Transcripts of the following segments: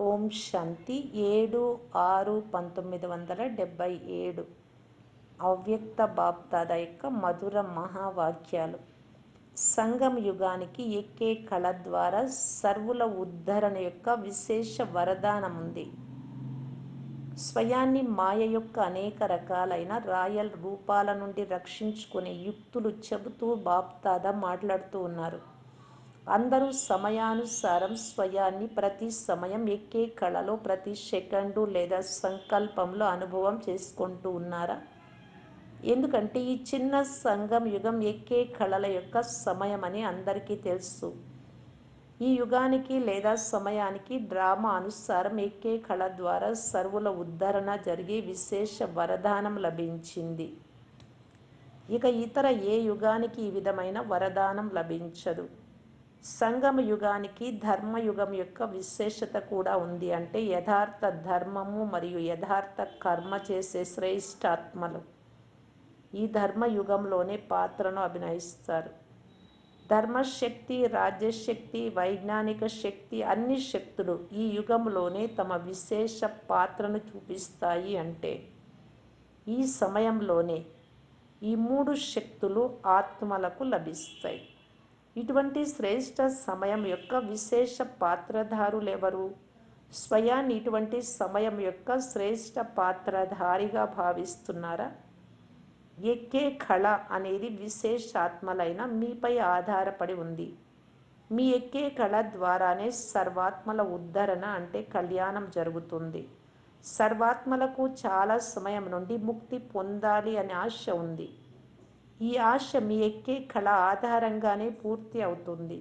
ఓం శాంతి. ఏడు ఆరు పంతొమ్మిది వందల డెబ్భై ఏడు. అవ్యక్త బాప్దాద యొక్క మధుర మహావాక్యాలు. సంగం యుగానికి ఎక్కే కళ ద్వారా సర్వుల ఉద్ధరణ యొక్క విశేష వరదానం ఉంది. స్వయాన్ని మాయ యొక్క అనేక రకాలైన రాయల్ రూపాల నుండి రక్షించుకునే యుక్తులు చెబుతూ బాప్తాద మాట్లాడుతూ ఉన్నారు. అందరూ సమయానుసారం స్వయాన్ని ప్రతి సమయం ఎక్కే కళలో ప్రతి సెకండు లేదా సంకల్పంలో అనుభవం చేసుకుంటూ ఉన్నారా? ఎందుకంటే ఈ చిన్న సంఘం యుగం ఎక్కే కళల యొక్క సమయం అని అందరికీ తెలుసు. ఈ యుగానికి లేదా సమయానికి డ్రామా అనుసారం ఎక్కే కళ ద్వారా సర్వుల ఉద్ధరణ జరిగే విశేష వరదానం లభించింది. ఇక ఇతర ఏ యుగానికి ఈ విధమైన వరదానం లభించదు? సంగమ యుగానికి ధర్మయుగం యొక్క విశేషత కూడా ఉంది అంటే యథార్థ ధర్మము మరియు యథార్థ కర్మ చేసే శ్రేష్టాత్మలు. ఈ ధర్మయుగంలోనే పాత్రను అభినయిస్తారు. ధర్మశక్తి రాజ్యశక్తి వైజ్ఞానిక శక్తి అన్ని శక్తులు ఈ యుగంలోనే తమ విశేష పాత్రను చూపిస్తాయి అంటే ఈ సమయంలోనే ఈ మూడు శక్తులు ఆత్మలకు లభిస్తాయి. ఇటువంటి శ్రేష్ట సమయం యొక్క విశేష పాత్రధారులెవరు? స్వయాన్ని ఇటువంటి సమయం యొక్క శ్రేష్ట పాత్రధారిగా భావిస్తున్నారా? ఎక్కే కళ అనేది విశేషాత్మలైన మీపై ఆధారపడి ఉంది. మీ ఎక్కే కళ ద్వారానే సర్వాత్మల ఉద్ధరణ అంటే కళ్యాణం జరుగుతుంది. సర్వాత్మలకు చాలా సమయం నుండి ముక్తి పొందాలి అనే ఆశ ఉంది. ఈ ఆశ మీ ఎక్కే కళ ఆధారంగానే పూర్తి అవుతుంది.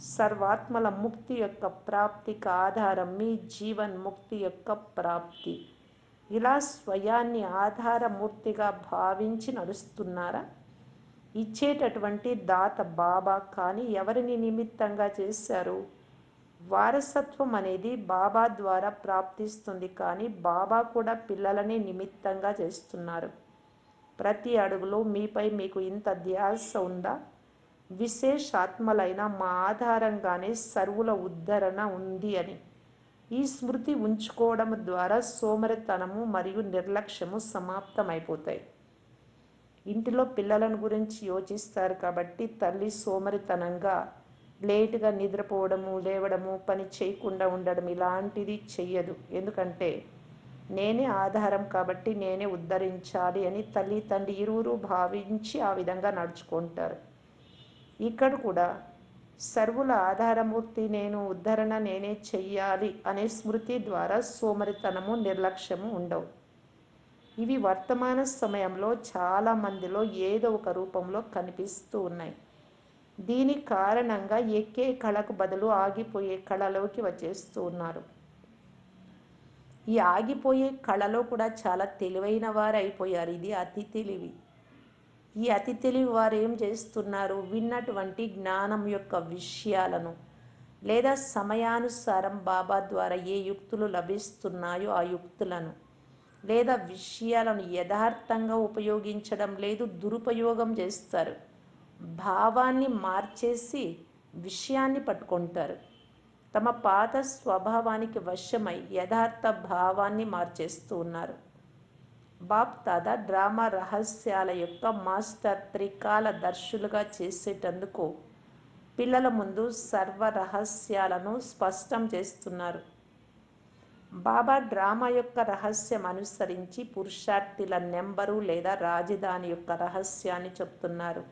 సర్వాత్మల ముక్తి యొక్క ప్రాప్తికి ఆధారం మీ జీవన్ ముక్తి యొక్క ప్రాప్తి. ఇలా స్వయాన్ని ఆధారమూర్తిగా భావించి నడుస్తున్నారా? ఇచ్చేటటువంటి దాత బాబా కానీ ఎవరిని నిమిత్తంగా చేశారు? వారసత్వం అనేది బాబా ద్వారా ప్రాప్తిస్తుంది కానీ బాబా కూడా పిల్లలని నిమిత్తంగా చేస్తున్నారు. ప్రతి అడుగులో మీపై మీకు ఇంత ధ్యాస ఉందా? విశేషాత్మలైన మా ఆధారంగానే సర్వుల ఉద్ధరణ ఉంది అని. ఈ స్మృతి ఉంచుకోవడం ద్వారా సోమరితనము మరియు నిర్లక్ష్యము సమాప్తమైపోతాయి. ఇంటిలో పిల్లలను గురించి యోచిస్తారు కాబట్టి తల్లి సోమరితనంగా లేటుగా నిద్రపోవడము లేవడము పని చేయకుండా ఉండడం ఇలాంటిది చెయ్యదు. ఎందుకంటే నేనే ఆధారం కాబట్టి నేనే ఉద్ధరించాలి అని తల్లి తండ్రి ఇరువురు భావించి ఆ విధంగా నడుచుకుంటారు. ఇక్కడ కూడా సర్వుల ఆధారమూర్తి నేను ఉద్ధరణ నేనే చెయ్యాలి అనే స్మృతి ద్వారా సోమరితనము నిర్లక్ష్యము ఉండవు. ఇవి వర్తమాన సమయంలో చాలా మందిలో ఏదో ఒక రూపంలో కనిపిస్తూ ఉన్నాయి. దీని కారణంగా ఎక్కే కళకు బదులు ఆగిపోయే కళలోకి వచ్చేస్తూ ఉన్నారు. ఈ ఆగిపోయే కళలో కూడా చాలా తెలివైన వారు అయిపోయారు ఇది అతి తెలివి. ఈ అతి తెలివి వారు ఏం చేస్తున్నారు? విన్నటువంటి జ్ఞానం యొక్క విషయాలను లేదా సమయానుసారం బాబా ద్వారా ఏ యుక్తులు లభిస్తున్నాయో ఆ యుక్తులను లేదా విషయాలను యథార్థంగా ఉపయోగించడం లేదు దురుపయోగం చేస్తారు. భావాన్ని మార్చేసి విషయాన్ని పట్టుకుంటారు. తమ పాత స్వభావానికి వశమై యథార్థ భావాన్ని మార్చేస్తూ ఉన్నారు. బాబ్ తాదా డ్రామా రహస్యాల యొక్క మాస్టర్ త్రికాల దర్శులుగా చేసేటందుకు పిల్లల ముందు సర్వ రహస్యాలను స్పష్టం చేస్తున్నారు. బాబా డ్రామా యొక్క రహస్యం అనుసరించి పురుషార్థిల నెంబరు లేదా రాజధాని యొక్క రహస్యాన్ని చెప్తున్నారు.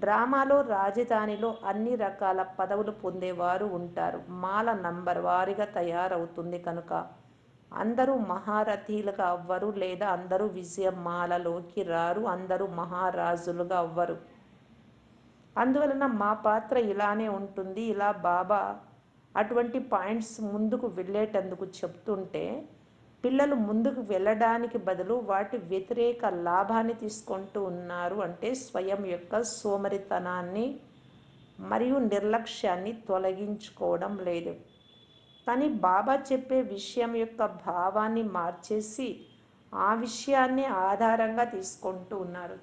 డ్రామాలో రాజధానిలో అన్ని రకాల పదవులు పొందేవారు ఉంటారు. మాల నంబర్ వారిగా తయారవుతుంది కనుక అందరూ మహారథీలుగా అవ్వరు లేదా అందరూ విజయమాలలోకి రారు అందరూ మహారాజులుగా అవ్వరు. అందువలన మా పాత్ర ఇలానే ఉంటుంది. ఇలా బాబా అటువంటి పాయింట్స్ ముందుకు వెళ్ళేటందుకు చెప్తుంటే పిల్లలు ముందుకు వెళ్ళడానికి బదులు వాటి వ్యతిరేక లాభాన్ని తీసుకుంటూ ఉన్నారు అంటే స్వయం యొక్క సోమరితనాన్ని మరియు నిర్లక్ష్యాన్ని తొలగించుకోవడం లేదు. కానీ బాబా చెప్పే విషయం యొక్క భావాన్ని మార్చేసి ఆ విషయాన్ని ఆధారంగా తీసుకుంటూ ఉన్నారు.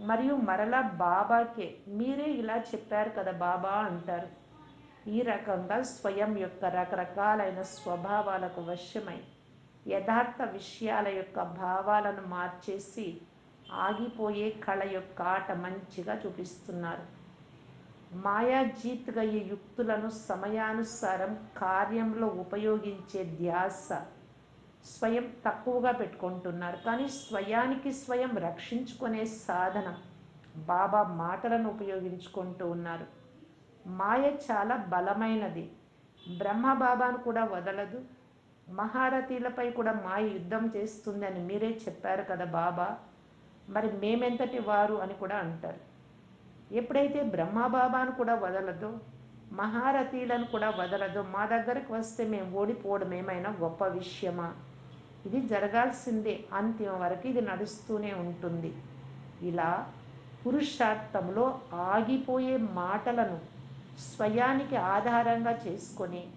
మరియు మరలా బాబాకే మీరే ఇలా చెప్పారు కదా బాబా అంటారు. ఈ రకంగా స్వయం యొక్క రకరకాలైన స్వభావాలకు వశమై యథార్థ విషయాల యొక్క భావాలను మార్చేసి ఆగిపోయే కళ యొక్క ఆట మంచిగా చూపిస్తున్నారు. మాయాజీత్గా ఈ యుక్తులను సమయానుసారం కార్యంలో ఉపయోగించే ధ్యాస స్వయం తక్కువగా పెట్టుకుంటున్నారు. కానీ స్వయానికి స్వయం రక్షించుకునే సాధనం బాబా మాటలను ఉపయోగించుకుంటూ ఉన్నారు. మాయ చాలా బలమైనది. బ్రహ్మ బాబాను కూడా వదలదు. మహారథీలపై కూడా మాయ యుద్ధం చేస్తుంది అని మీరే చెప్పారు కదా బాబా. మరి మేమెంతటి వారు అని కూడా అంటారు. ఎప్పుడైతే బ్రహ్మబాబాను కూడా వదలదో మహారథీలను కూడా వదలదో మా దగ్గరకు వస్తే మేము ఓడిపోవడం ఏమైనా గొప్ప విషయమా? ఇది జరగాల్సిందే. అంతిమ వరకు ఇది నడుస్తూనే ఉంటుంది. ఇలా పురుషార్థంలో ఆగిపోయే మాటలను స్వయానికి ఆధారంగా చేసుకొని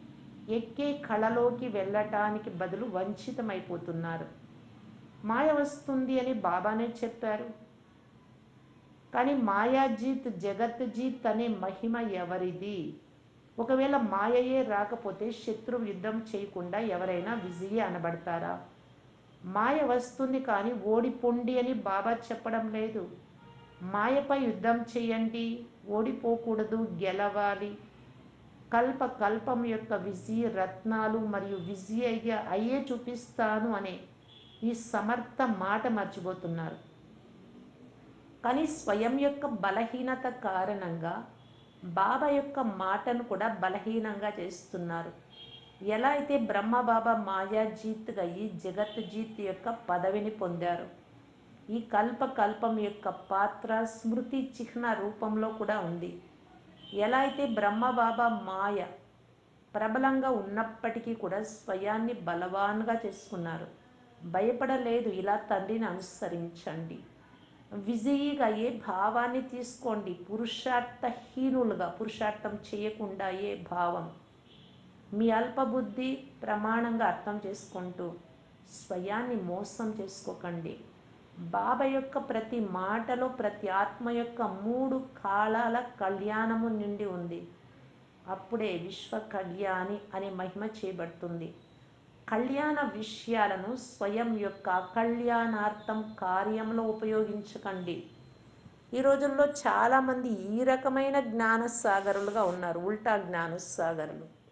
ఎక్కే కళలోకి వెళ్ళటానికి బదులు వంచితమైపోతున్నారు. మాయ వస్తుంది అని బాబానే చెప్పారు. కానీ మాయాజీత్ జగత్జీత్ అనే మహిమ ఎవరిది? ఒకవేళ మాయయే రాకపోతే శత్రువు యుద్ధం చేయకుండా ఎవరైనా విజయ అనబడతారా? మాయ వస్తుంది కానీ ఓడిపోండి అని బాబా చెప్పడం లేదు. మాయపై యుద్ధం చేయండి ఓడిపోకూడదు గెలవాలి కల్ప కల్పం యొక్క విజయ రత్నాలు మరియు విజయ అయ్యే చూపిస్తాను అనే ఈ సమర్థ మాట మర్చిపోతున్నారు. కానీ స్వయం యొక్క బలహీనత కారణంగా బాబా యొక్క మాటను కూడా బలహీనంగా చేస్తున్నారు. ఎలా అయితే బ్రహ్మ బాబా మాయాజీత్గా జగత్ జగత్జీత్ యొక్క పదవిని పొందారు ఈ కల్ప కల్పం యొక్క పాత్ర స్మృతి చిహ్న రూపంలో కూడా ఉంది. ఎలా అయితే బ్రహ్మ బాబా మాయ ప్రబలంగా ఉన్నప్పటికీ కూడా స్వయాన్ని బలవాన్గా చేసుకున్నారు. భయపడలేదు ఇలా తండ్రిని అనుసరించండి. విజయీగా ఏ భావాన్ని తీసుకోండి. పురుషార్థహీనులుగా పురుషార్థం చేయకుండా ఏ భావం. మీ అల్పబుద్ధి ప్రమాణంగా అర్థం చేసుకుంటూ స్వయాన్ని మోసం చేసుకోకండి. బాబా యొక్క ప్రతి మాటలో ప్రతి ఆత్మ యొక్క మూడు కాలాల కళ్యాణము నిండి ఉంది. అప్పుడే విశ్వ కళ్యాణి అనే మహిమ చేయబడుతుంది కళ్యాణ విషయాలను స్వయం యొక్క కళ్యాణార్థం కార్యంలో ఉపయోగించకండి. ఈ రోజుల్లో చాలామంది ఈ రకమైన జ్ఞానసాగరులుగా ఉన్నారు. ఉల్టా జ్ఞానసాగరులు.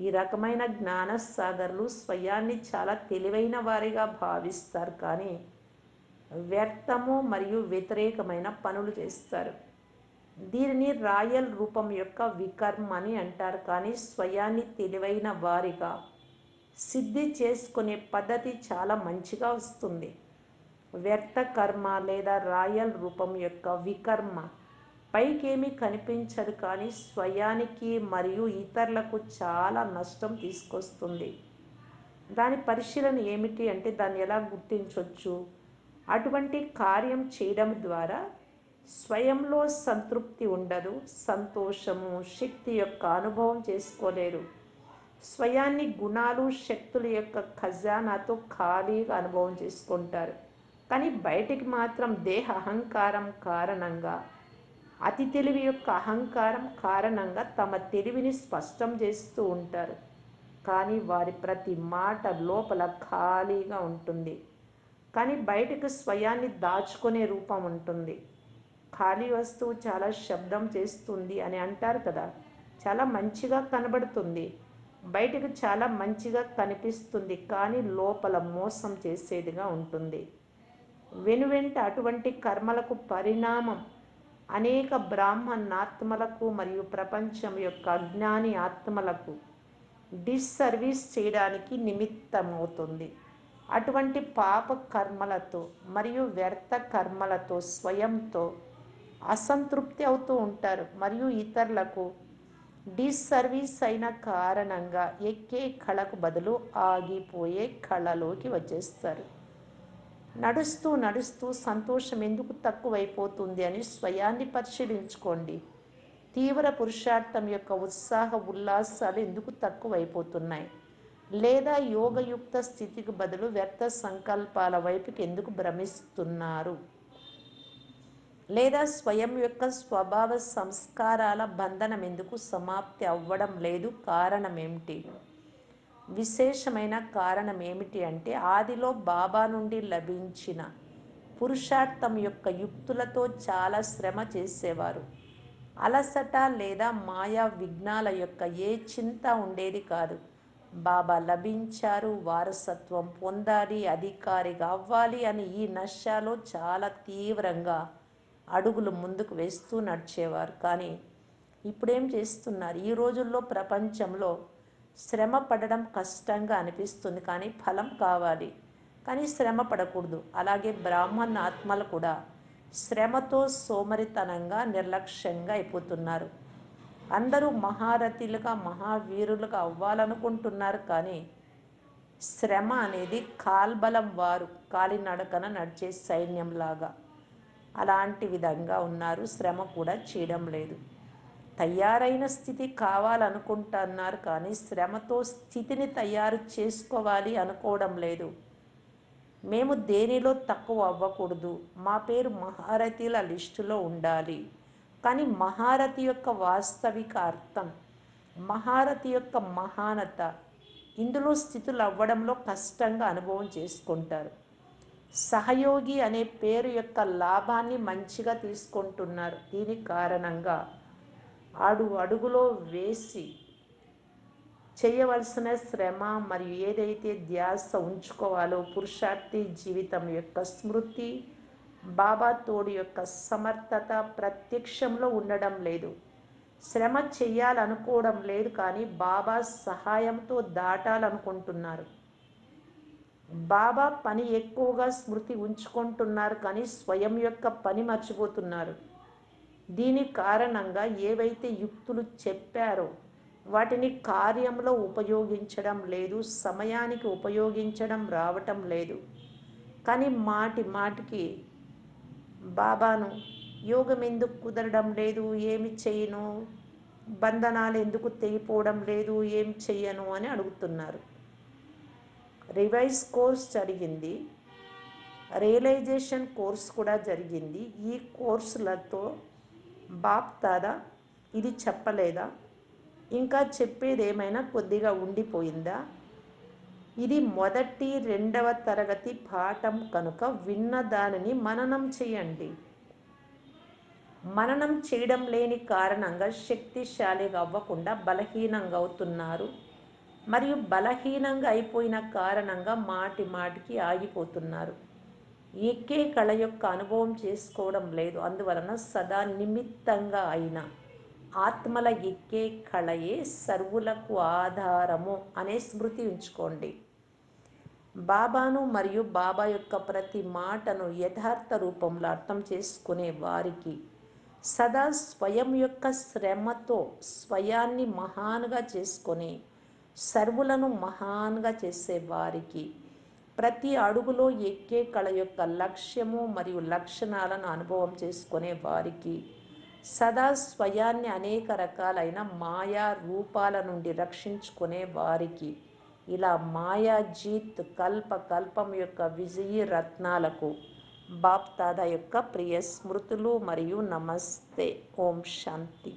ఈ రకమైన జ్ఞానసాగరులు స్వయాన్ని చాలా తెలివైన వారిగా భావిస్తారు. కానీ వ్యర్థము మరియు వ్యతిరేకమైన పనులు చేస్తారు. దీనిని రాయల్ రూపం యొక్క వికర్మ అని అంటారు. కానీ స్వయాన్ని తెలివైన వారిగా సిద్ధి చేసుకునే పద్ధతి చాలా మంచిగా వస్తుంది. వ్యర్థ కర్మ లేదా రాయల్ రూపం యొక్క వికర్మ పైకేమీ కనిపించదు. కానీ స్వయానికి మరియు ఇతరులకు చాలా నష్టం తీసుకొస్తుంది. దాని పరిశీలన ఏమిటి అంటే దాన్ని ఎలా గుర్తించవచ్చు అటువంటి కార్యం చేయడం ద్వారా స్వయంలో సంతృప్తి ఉండదు సంతోషము శక్తి యొక్క అనుభవం చేసుకోలేరు. స్వయాన్ని గుణాలు శక్తుల యొక్క ఖజానాతో ఖాళీగా అనుభవం చేసుకుంటారు. కానీ బయటికి మాత్రం దేహ అహంకారం కారణంగా అతి తెలివి యొక్క అహంకారం కారణంగా తమ తెలివిని స్పష్టం చేస్తూ ఉంటారు. కానీ వారి ప్రతి మాట లోపల ఖాళీగా ఉంటుంది. కానీ బయటకు స్వయాన్ని దాచుకునే రూపం ఉంటుంది. ఖాళీ వస్తువు చాలా శబ్దం చేస్తుంది అని అంటారు కదా. చాలా మంచిగా కనబడుతుంది. బయటకు చాలా మంచిగా కనిపిస్తుంది కానీ లోపల మోసం చేసేదిగా ఉంటుంది. వెనువెంట అటువంటి కర్మలకు పరిణామం అనేక బ్రాహ్మణాత్మలకు మరియు ప్రపంచం యొక్క అజ్ఞాని ఆత్మలకు డిస్సర్వీస్ చేయడానికి నిమిత్తమవుతుంది. అటువంటి పాప కర్మలతో మరియు వ్యర్థ కర్మలతో స్వయంతో అసంతృప్తి అవుతూ ఉంటారు. మరియు ఇతరులకు డిస్సర్వీస్ అయిన కారణంగా ఎక్కే కళకు బదులు ఆగిపోయే కళలోకి వచ్చేస్తారు. నడుస్తూ నడుస్తూ సంతోషం ఎందుకు తక్కువైపోతుంది అని స్వయాన్ని పరిశీలించుకోండి. తీవ్ర పురుషార్థం యొక్క ఉత్సాహ ఉల్లాసాలు ఎందుకు తక్కువైపోతున్నాయి? లేదా యోగయుక్త స్థితికి బదులు వ్యర్థ సంకల్పాల వైపుకి ఎందుకు భ్రమిస్తున్నారు? లేదా స్వయం యొక్క స్వభావ సంస్కారాల బంధనం ఎందుకు సమాప్తి అవ్వడం లేదు? కారణం ఏమిటి విశేషమైన కారణం ఏమిటి అంటే ఆదిలో బాబా నుండి లభించిన పురుషార్థం యొక్క యుక్తులతో చాలా శ్రమ చేసేవారు. అలసట లేదా మాయా విఘ్నాల యొక్క ఏ చింత ఉండేది కాదు. బాబా లభించారు వారసత్వం పొందాలి అధికారిగా అవ్వాలి అని ఈ నష్టాలో చాలా తీవ్రంగా అడుగులు ముందుకు వేస్తూ నడిచేవారు. కానీ ఇప్పుడేం చేస్తున్నారు? ఈ రోజుల్లో ప్రపంచంలో శ్రమ పడడం కష్టంగా అనిపిస్తుంది. కానీ ఫలం కావాలి. కానీ శ్రమ పడకూడదు. అలాగే బ్రాహ్మణ ఆత్మలు కూడా శ్రమతో సోమరితనంగా నిర్లక్ష్యంగా అయిపోతున్నారు. అందరూ మహారథులుగా మహావీరులుగా అవ్వాలనుకుంటున్నారు కానీ శ్రమ అనేది కాల్బలం వారు కాలినడకన నడిచే సైన్యంలాగా. అలాంటి విధంగా ఉన్నారు. శ్రమ కూడా చేయడం లేదు. తయారైన స్థితి కావాలనుకుంటున్నారు కానీ శ్రమతో స్థితిని తయారు చేసుకోవాలి అనుకోవడం లేదు. మేము దేనిలో తక్కువ అవ్వకూడదు. మా పేరు మహారథిల లిస్టులో ఉండాలి. కానీ మహారథి యొక్క వాస్తవిక అర్థం మహారథి యొక్క మహానత ఇందులో స్థితులు అవ్వడంలో కష్టంగా అనుభవం చేసుకుంటారు. సహయోగి అనే పేరు యొక్క లాభాన్ని మంచిగా తీసుకుంటున్నారు. దీని కారణంగా అడు అడుగులో వేసి చేయవలసిన శ్రమ మరియు ఏదైతే ధ్యాస ఉంచుకోవాలో పురుషార్థి జీవితం యొక్క స్మృతి బాబా తోడు యొక్క సమర్థత ప్రత్యక్షంలో ఉండడం లేదు. శ్రమ చెయ్యాలనుకోవడం లేదు కానీ బాబా సహాయంతో దాటాలనుకుంటున్నారు. బాబా పని ఎక్కువగా స్మృతి ఉంచుకుంటున్నారు కానీ స్వయం యొక్క పని మర్చిపోతున్నారు. దీని కారణంగా ఏవైతే యుక్తులు చెప్పారో వాటిని కార్యంలో ఉపయోగించడం లేదు సమయానికి ఉపయోగించడం రావటం లేదు. కానీ మాటి మాటికి బాబాను యోగం ఎందుకు కుదరడం లేదు ఏమి చేయను బంధనాలు ఎందుకు తెగిపోవడం లేదు ఏం చెయ్యను అని అడుగుతున్నారు. రివైజ్ కోర్స్ జరిగింది. రియలైజేషన్ కోర్స్ కూడా జరిగింది. ఈ కోర్సులతో బాప్ దాదా ఇది చెప్పలేదా? ఇంకా చెప్పేది ఏమైనా కొద్దిగా ఉండిపోయిందా? ఇది మొదటి రెండవ తరగతి పాఠం కనుక విన్న దానిని మననం చేయండి. మననం చేయడం లేని కారణంగా శక్తిశాలిగా అవ్వకుండా బలహీనంగా అవుతున్నారు. మరియు బలహీనంగా అయిపోయిన కారణంగా మాటి మాటికి ఆగిపోతున్నారు. ఏకే కళ యొక్క అనుభవం చేసుకోవడం లేదు. అందువలన సదా నిమిత్తంగా అయిన ఆత్మల ఎక్కే కళయే సర్వులకు ఆధారము అనే స్మృతి ఉంచుకోండి. బాబాను మరియు బాబా యొక్క ప్రతి మాటను యథార్థ రూపంలో అర్థం చేసుకునే వారికి సదా స్వయం యొక్క శ్రమతో స్వయాన్ని మహాన్గా చేసుకొని సర్వులను మహాన్గా చేసే వారికి ప్రతి అడుగులో ఎక్కే కళ యొక్క లక్ష్యము మరియు లక్షణాలను అనుభవం చేసుకునే వారికి సదా స్వయాన్ని అనేక రకాలైన మాయా రూపాల నుండి రక్షించుకునే వారికి ఇలా మాయాజీత్ కల్ప కల్పం యొక్క విజయీ రత్నాలకు బాప్ దాదా యొక్క ప్రియ స్మృతులు మరియు నమస్తే. ఓం శాంతి.